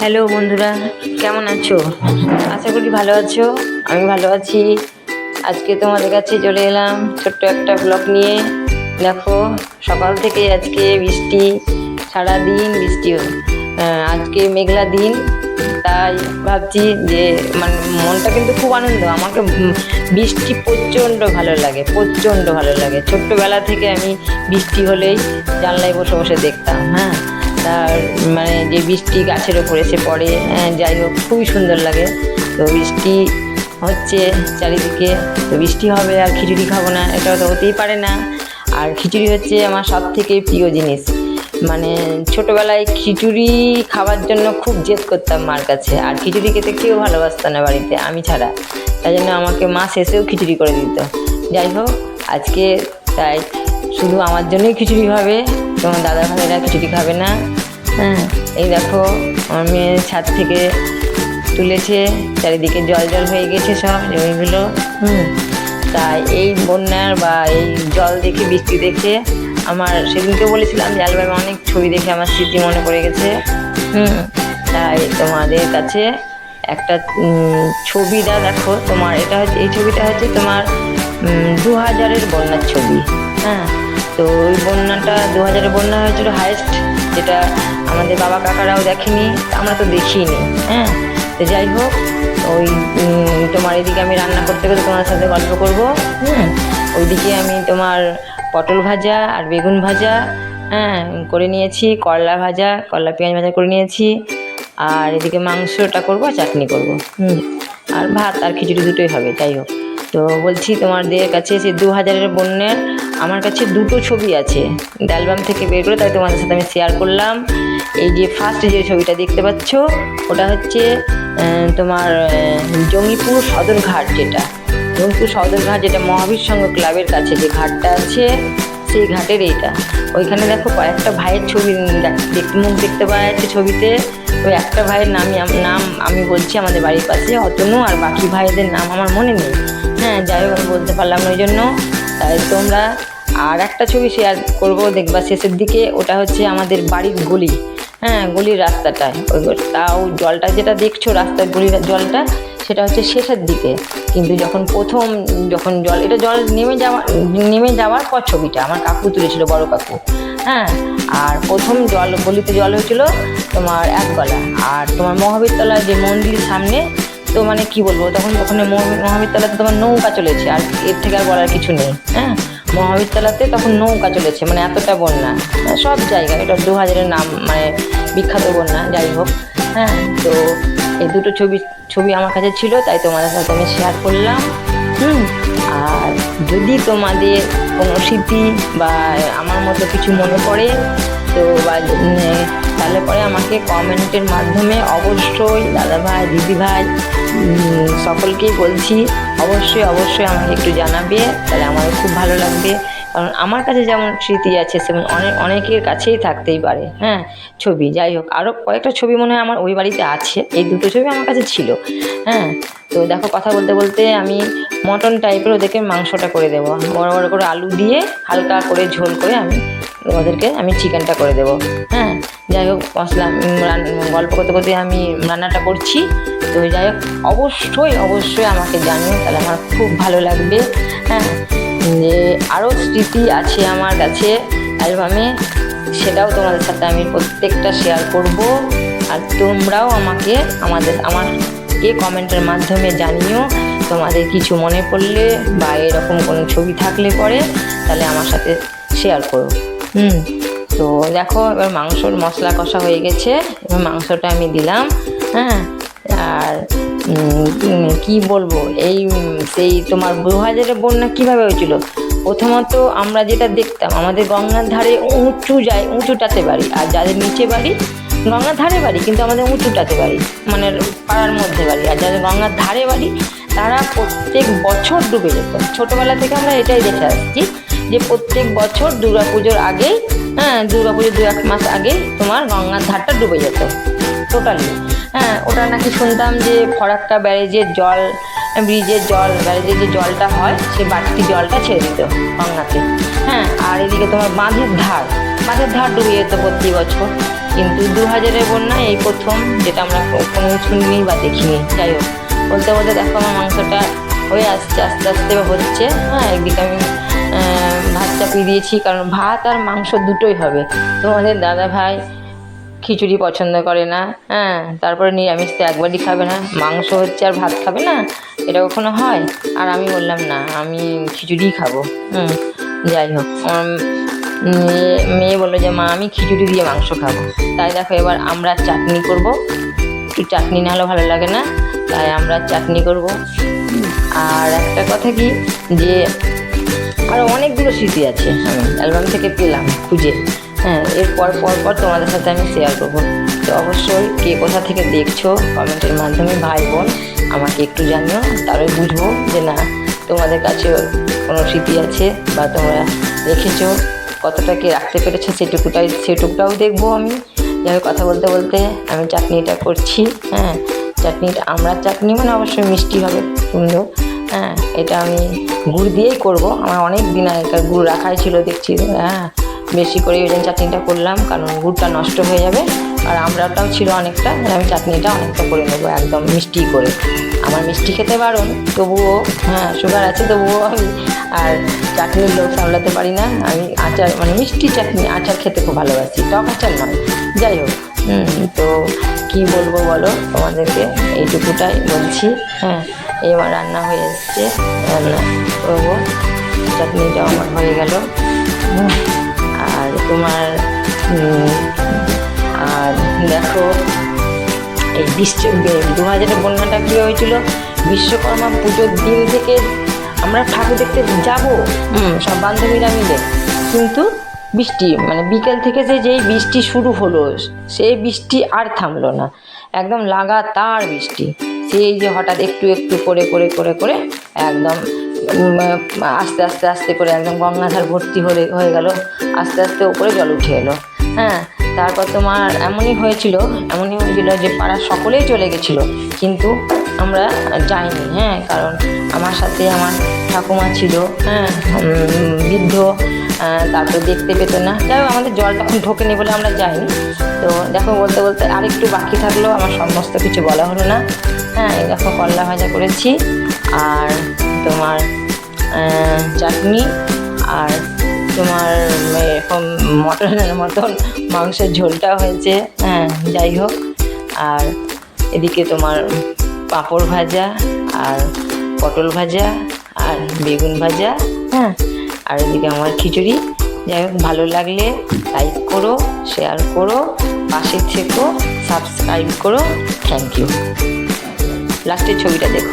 Hello বন্ধুরা। কেমন আছো? আশা করি ভালো আছো। আমি ভালো আছি। আজকে তোমাদের কাছে চলে এলাম ছোট্ট একটা ব্লগ নিয়ে। দেখো, সকাল থেকে আজকে বৃষ্টি, সারাদিন বৃষ্টি। আজকে মেঘলা দিন। তাই ভাবছি যে মানে মনটা কিন্তু খুব আনন্দ। আমাকে বৃষ্টি প্রচণ্ড ভালো লাগে, প্রচণ্ড ভালো লাগে। ছোট্টবেলা থেকে আমি বৃষ্টি হলেই জানলায় বসে বসে দেখতাম হ্যাঁ? তার মানে যে বৃষ্টি গাছের ওপর এসে পড়ে হ্যাঁ, যাই হোক খুবই সুন্দর লাগে। তো বৃষ্টি হচ্ছে চারিদিকে তো বৃষ্টি হবে আর খিচুড়ি খাব না এটা তো হতেই পারে না। আর খিচুড়ি হচ্ছে আমার সব থেকে প্রিয় জিনিস। মানে ছোটোবেলায় খিচুড়ি খাওয়ার জন্য খুব জেদ করতাম মার কাছে। আর খিচুড়ি খেতে কেউ ভালোবাসতো না বাড়িতে আমি ছাড়া। তাই জন্য আমাকে মা শেষেও খিচুড়ি করে দিত। যাই হোক আজকে তাই শুধু আমার জন্যই খিচুড়ি হবে। তোমার দাদা ভাইরা খিচুড়ি খাবে না। হ্যাঁ। এই দেখো আমার মেয়ে ছাদ থেকে তুলেছে চারিদিকে জল জল হয়ে গেছে সব জমিগুলো। হুম। তাই এই বন্যার বা এই জল দেখে বৃষ্টি দেখে আমার সেদিনকে বলেছিলাম যে অ্যালবামে অনেক ছবি দেখে আমার স্মৃতি মনে পড়ে গেছে। হুম। তাই তোমাদের কাছে একটা ছবিটা দেখো। তোমার এটা হচ্ছে এই ছবিটা হচ্ছে তোমার দু হাজারের বন্যার ছবি। হ্যাঁ তো ওই বন্যাটা দু হাজারের বন্যা হয়েছিল হায়েস্ট যেটা আমাদের বাবা কাকারাও দেখেনি, আমরা তো দেখিনি হ্যাঁ। তো যাই হোক, ওই তোমার এদিকে আমি রান্না করতে করতে তোমার সাথে গল্প করব হুম ওইদিকে আমি তোমার পটল ভাজা আর বেগুন ভাজা হ্যাঁ করে নিয়েছি, করলা ভাজা, করলা পেঁয়াজ ভাজা করে নিয়েছি, আর এদিকে মাংসটা করব চাটনি করব, হুম। আর ভাত আর খিচুড়ি দুটোই হবে, যাই হোক। তো বলছি তোমাদের কাছে সে দু হাজারের বন্যের আমার কাছে দুটো ছবি আছে। অ্যালবাম থেকে বের করে তাই তোমাদের সাথে আমি শেয়ার করলাম। এই যে ফার্স্ট যে ছবিটা দেখতে পাচ্ছ, ওটা হচ্ছে তোমার জঙ্গিপুর সদরঘাট যেটা। জঙ্গিপুর সদরঘাট যেটা মহাবীর সংঘ ক্লাবের কাছে যে ঘাটটা আছে, সেই ঘাটের এইটা। ওইখানে দেখো কয়েকটা ভাইয়ের ছবি দেখতে মুখ দেখতে পাওয়া যাচ্ছে ছবিতে। ওই একটা ভাইয়ের নামই নাম আমি বলছি আমাদের বাড়ির পাশে অতনু, আর বাকি ভাইদের নাম আমার মনে নেই। হ্যাঁ যাই হোক আমি বলতে পারলাম ওই জন্য তাই তোমরা আর একটা ছবি শেয়ার করব, দেখবা শেষের দিকে। ওটা হচ্ছে আমাদের বাড়ির গলি। হ্যাঁ গলির রাস্তাটায় ওই তাও জলটা যেটা দেখছ, রাস্তার গলির জলটা, সেটা হচ্ছে শেষের দিকে। কিন্তু যখন প্রথম, যখন জল, এটা জল নেমে যাওয়া, নেমে যাওয়ার পর ছবিটা, আমার কাকু তুলেছিল, বড় কাকু। হ্যাঁ আর প্রথম জল, গলিতে জল হয়েছিল তোমার এক গলা আর তোমার মহাবীরতলা যে মন্দির সামনে তো মানে কি বলব, তখন ওখানে মহাবিদ্যালয়তে তোমার নৌকা চলেছে, আর এর থেকে আর বলার কিছু নেই হ্যাঁ? মহাবিদ্যালয়তে তখন নৌকা চলেছে মানে এতটা বন্যা, সব জায়গায় এটা দু হাজারের নাম মানে বিখ্যাত বন্যা, যাই হোক হ্যাঁ? তো এই দুটো ছবি ছবি আমার কাছে ছিল, তাই তোমাদের সাথে আমি শেয়ার করলাম। হুম আর যদি তোমাদের কোনো স্মৃতি বা আমার মতো কিছু মনে পড়ে, তো বা তাহলে পরে আমাকে কমেন্টের মাধ্যমে অবশ্যই দাদা ভাই দিদি ভাই সকলকেই বলছি, অবশ্যই অবশ্যই আমাকে একটু জানাবে, তাহলে আমারও খুব ভালো লাগবে। কারণ আমার কাছে যেমন স্মৃতি আছে, সেমন অনেক অনেকের কাছেই থাকতেই পারে হ্যাঁ ছবি। যাই হোক আরও কয়েকটা ছবি মনে হয় আমার ওই বাড়িতে আছে, এই দুটো ছবি আমার কাছে ছিল হ্যাঁ। তো দেখো, কথা বলতে বলতে আমি মটন টাইপের ওদেরকে মাংসটা করে দেবো। বড় বড় করে আলু দিয়ে হালকা করে ঝোল করে আমি ওদেরকে আমি চিকেনটা করে দেবো। হ্যাঁ যাই হোক, মশলা গল্প করতে করতে আমি রান্নাটা করছি। তো যাই হোক, অবশ্যই অবশ্যই আমাকে জানিও, তাহলে আমার খুব ভালো লাগবে। হ্যাঁ যে আরও স্মৃতি আছে আমার কাছে। অ্যালবামে সেটাও তোমাদের সাথে আমি প্রত্যেকটা শেয়ার করব। আর তোমরাও আমাকে, আমাদের, আমাকে কমেন্টের মাধ্যমে জানিও। তোমাদের কিছু মনে পড়লে বা এরকম কোনো ছবি থাকলে পরে, তাহলে আমার সাথে শেয়ার করো। হুম, তো দেখো, এবার মাংসর মশলা কষা হয়ে গেছে। এবার মাংসটা আমি দিলাম হ্যাঁ? আর কি বলব, এই, সেই তোমার দু হাজারের বন্যা কীভাবে হয়েছিল? প্রথমত আমরা যেটা দেখতাম, আমাদের গঙ্গার ধারে উঁচু যায়, উঁচুটাতে বাড়ি, আর যাদের নিচে বাড়ি, গঙ্গার ধারে বাড়ি, কিন্তু আমাদের উঁচুটাতে বাড়ি মানে পাড়ার মধ্যে বাড়ি, আর যাদের গঙ্গার ধারে বাড়ি তারা প্রত্যেক বছর ডুবে যেত। ছোটোবেলা থেকে আমরা এটাই দেখে আসছি যে প্রত্যেক বছর দুর্গা পুজোর আগেই হ্যাঁ দুর্গা পুজোর দু এক মাস আগে তোমার গঙ্গার ধারটা ডুবে যেত টোটালি হ্যাঁ ওটা নাকি শুনতাম যে ফরাক্কা ব্যারেজের জল, ব্রিজের জল, ব্যারেজের যে জলটা হয় সেই বাড়তি জলটা ছেড়ে দিত গঙ্গাতে। হ্যাঁ আর এদিকে তোমার বাঁধের ধার বাঁধের ধার ডুবে যেত প্রতি বছর। কিন্তু দু হাজারের বন্যা এই প্রথম, যেটা আমরা কোনো শুনিনি বা দেখিনি। যাই হোক। বলতে বলতে দেখো আমার মাংসটা হয়ে আসছে, আস্তে আস্তে হচ্ছে। হ্যাঁ একদিকে আমি ভাত চাপিয়ে দিয়েছি, কারণ ভাত আর মাংস দুটোই হবে। তোমাদের দাদা ভাই খিচুড়ি পছন্দ করে না হ্যাঁ তারপরে নিরামিষ তো একবারই খাবে না, মাংস হচ্ছে আর ভাত খাবে না, এটা কখনো হয়? আর আমি বললাম না, আমি খিচুড়িই খাব, হুম, যাই হোক। মেয়ে বলল যে, মা, আমি খিচুড়ি দিয়ে মাংস খাব। তাই দেখো, এবার আমরা চাটনি করব। একটু চাটনি না হলে ভালো লাগে না। তাই আমরা চাটনি করব। আর একটা কথা কি যে আরও অনেকগুলো স্মৃতি আছে। আমি অ্যালবাম থেকে পেলাম খুঁজে। হ্যাঁ এরপর পর পর তোমাদের সাথে আমি শেয়ার করব। তো অবশ্যই কে কোথা থেকে দেখছ কমেন্টের মাধ্যমে ভাই বোন আমাকে একটু জানিও তাহলে বুঝব যে না তোমাদের কাছে কোনো স্মৃতি আছে বা তোমরা রেখেছো কতটা কি রাখতে পেরেছ সেটুকুটাই সেটুকুটাও দেখব আমি। যাই কথা বলতে বলতে আমি চাটনিটা করছি হ্যাঁ। চাটনিটা, আমরা চাটনি মানে অবশ্যই মিষ্টি হবে সুন্দর হ্যাঁ এটা আমি গুড় দিয়েই করব। আমার অনেক দিন আগেকার গুড় রাখাই ছিল, দেখছি। হ্যাঁ বেশি করে ওই জন্য চাটনিটা করলাম, কারণ গুড়টা নষ্ট হয়ে যাবে। আর আমরাটাও ছিল অনেকটা আমি চাটনিটা অনেকটা করে নেব, একদম মিষ্টি করে। আমার মিষ্টি খেতে বারণ তবুও হ্যাঁ সুগার আছে, তবুও আমি আর চাটনির লোক সামলাতে পারি না। আমি আচার মানে মিষ্টি চাটনি, আচার খেতে খুব ভালোবাসি, টক আচার নয়। যাই হোক। তো কি বলব বলো? তোমাদেরকে এইটুকুটাই বলছি। হ্যাঁ এবার রান্না হয়ে এসছে। রান্না করব। চাটনিটাও আমার হয়ে গেল। আর তোমার আর দেখো এই বিশ্ব দু হাজারের বন্যাটা কী হয়েছিল? বিশ্বকর্মা পুজোর দিন থেকে আমরা ঠাকুর দেখতে যাব? সব বান্ধবীরা মিলে। কিন্তু বৃষ্টি মানে বিকেল থেকে যে যেই বৃষ্টি শুরু হলো, সেই বৃষ্টি আর থামলো না। একদম লাগাতার বৃষ্টি। সেই যে হঠাৎ একটু একটু করে করে করে করে একদম আস্তে আস্তে আস্তে করে একদম গঙ্গাধার ভর্তি হয়ে হয়ে গেল। আস্তে আস্তে ওপরে জল উঠে এলো। হ্যাঁ তারপর তোমার এমনই হয়েছিল এমনই হয়েছিল যে পাড়ার সকলেই চলে গেছিল, কিন্তু আমরা যাইনি হ্যাঁ কারণ আমার সাথে আমার ঠাকুমা ছিল হ্যাঁ বৃদ্ধ তারপর দেখতে পেত না। যাই হোক, আমাদের জল তখন ঢোকেনি বলে আমরা যাইনি। তো দেখো, বলতে বলতে আরেকটু বাকি থাকল, আমার সমস্ত কিছু বলা হলো না। হ্যাঁ দেখো, করলা ভাজা করেছি। আর তোমার চাটনি, আর তোমার এরকম মটনের মতন মাংসের ঝোলটা হয়েছে। হ্যাঁ যাই হোক। আর এদিকে তোমার পাঁপড় ভাজা, আর পটল ভাজা, আর বেগুন ভাজা। হ্যাঁ আর এদিকে আমার খিচুড়ি। যাই হোক, ভালো লাগলে লাইক করো শেয়ার করো, পাশে থেকো সাবস্ক্রাইব করো। থ্যাংক ইউ লাস্টের ছবিটা দেখো।